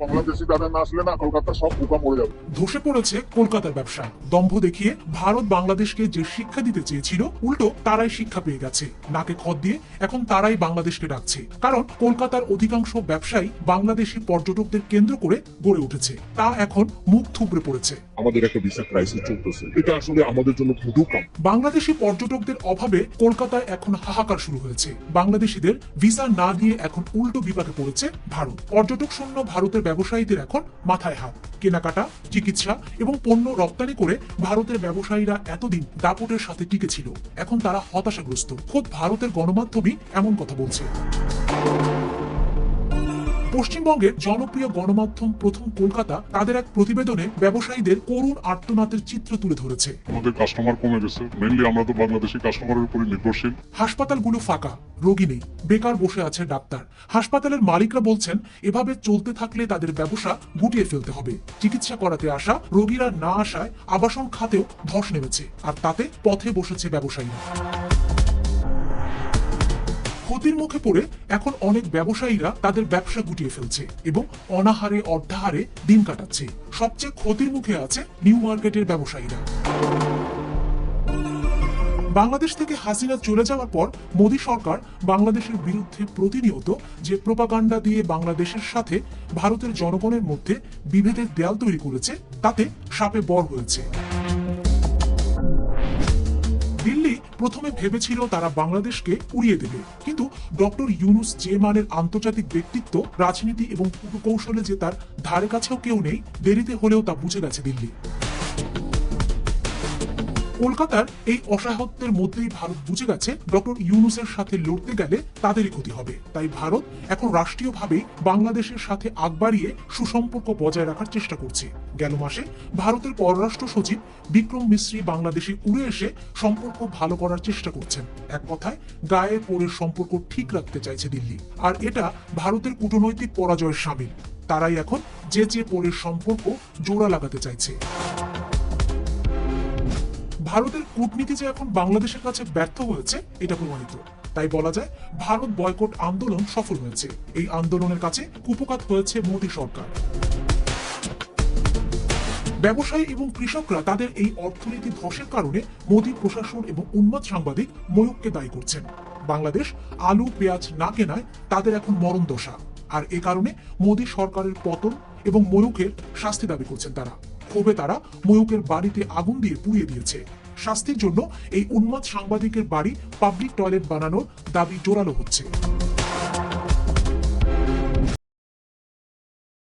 বাংলাদেশি তাদের না আসলে না কলকাতা সব পোকা মরে যাবে। ধসে পড়েছে কলকাতার ব্যবসা। দম্ভ দেখিয়ে ভারত বাংলাদেশকে যে শিক্ষা দিতে চেয়েছিল উল্টো তারাই শিক্ষা পেয়ে গেছে। নাকে খত দিয়ে এখন তারাই বাংলাদেশকে ডাকছে। কারণ কলকাতার অধিকাংশ ব্যবসায়ী বাংলাদেশি পর্যটকদের কেন্দ্র করে গড়ে উঠেছে। তা এখন মুখ থুবড়ে পড়েছে। আমাদের একটা ভিসা ক্রাইসিস চলতেছে। এটা আসলে আমাদের জন্য কাম। বাংলাদেশি পর্যটকদের অভাবে কলকাতায় এখন হাহাকার শুরু হয়েছে। বাংলাদেশিদের ভিসা না দিয়ে এখন উল্টো বিপাকে পড়েছে ভারত। পর্যটক শূন্য ভারতের ব্যবসায়ীদের এখন মাথায় হাত। কেনাকাটা, চিকিৎসা এবং পণ্য রপ্তানি করে ভারতের ব্যবসায়ীরা এতদিন দাপটের সাথে টিকে ছিল। এখন তারা হতাশাগ্রস্ত। খোদ ভারতের গণমাধ্যমই এমন কথা বলছে। পশ্চিমবঙ্গের জনপ্রিয় গণমাধ্যম প্রথম কলকাতা তাদের এক প্রতিবেদনে ব্যবসায়ীদের করুণ আর্তনাদের চিত্র তুলে ধরেছে। আমাদের কাস্টমার কমে গেছে। মেনলি আমরা তো বাংলাদেশি কাস্টমারের উপরে নির্ভরশীল। হাসপাতালগুলো ফাঁকা রোগী নেই বেকার বসে আছে ডাক্তার। হাসপাতালের মালিকরা বলছেন এভাবে চলতে থাকলে তাদের ব্যবসা গুটিয়ে ফেলতে হবে। চিকিৎসা করাতে আসা রোগীরা না আসায় আবাসন খাতেও ধস নেমেছে। আর তাতে পথে বসেছে ব্যবসায়ীরা। ক্ষতির মুখে পড়ে এখন অনেক ব্যবসায়ীরা তাদের ব্যবসা গুটিয়ে ফেলছে এবং অনাহারে, অর্ধাহারে দিন কাটাচ্ছে। সবচেয়ে ক্ষতির মুখে আছে নিউ মার্কেটের ব্যবসায়ীরা। বাংলাদেশ থেকে হাসিনা চলে যাওয়ার পর মোদী সরকার বাংলাদেশের বিরুদ্ধে প্রতিনিয়ত যে প্রোপাগান্ডা দিয়ে বাংলাদেশের সাথে ভারতের জনগণের মধ্যে বিভেদের দেয়াল তৈরি করেছে, তাতে সাপে বর হয়েছে। দিল্লি প্রথমে ভেবেছিল তারা বাংলাদেশকে উড়িয়ে দেবে। কিন্তু ডক্টর ইউনুস যে মানের আন্তর্জাতিক ব্যক্তিত্ব, রাজনীতি এবং কৌশলে যে তার ধারে কাছেও কেউ নেই, দেরিতে হলেও তা বুঝে গেছে দিল্লি। কলকাতার এই অসহায়ত্বের মধ্যেই ভারত বুঝে গেছে ডক্টর ইউনুসের সাথে লড়তে গেলে তাদেরই ক্ষতি হবে। তাই ভারত এখন রাষ্ট্রীয়ভাবেই বাংলাদেশের সাথে আগ বাড়িয়ে সুসম্পর্ক বজায় রাখার চেষ্টা করছে। গেল মাসে ভারতের পররাষ্ট্র সচিব বিক্রম মিশ্রি বাংলাদেশে উড়ে এসে সম্পর্ক ভালো করার চেষ্টা করছেন। এক কথায়, গায়ে পরের সম্পর্ক ঠিক রাখতে চাইছে দিল্লি। আর এটা ভারতের কূটনৈতিক পরাজয়ের সামিল। তারাই এখন যে যে পরের সম্পর্ক জোড়া লাগাতে চাইছে। ভারতের কূটনীতি যে এখন বাংলাদেশের কাছে ব্যর্থ হয়েছে, এটা প্রমাণিত। তাই বলা যায়, ভারত বয়কট আন্দোলন সফল হয়েছে। এই আন্দোলনের কাছে কুপকাত হয়েছে মোদী সরকার। ব্যবসায়ী এবং কৃষকরা তাদের এই অর্থনীতি ধসের কারণে মোদী প্রশাসন এবং উন্মাদ সাংবাদিক ময়ূককে দায়ী করছেন। বাংলাদেশ আলু, পেঁয়াজ না কেনায় তাদের এখন মরণ দশা। আর এ কারণে মোদী সরকারের পতন এবং ময়ূকের শাস্তি দাবি করছেন তারা। ক্ষোভে তারা ময়ূকের বাড়িতে আগুন দিয়ে পুড়িয়ে দিয়েছে। শাস্তির জন্য এই উন্মাদ সাংবাদিকের বাড়ি পাবলিক টয়লেট বানানোর দাবি জোরালো হচ্ছে।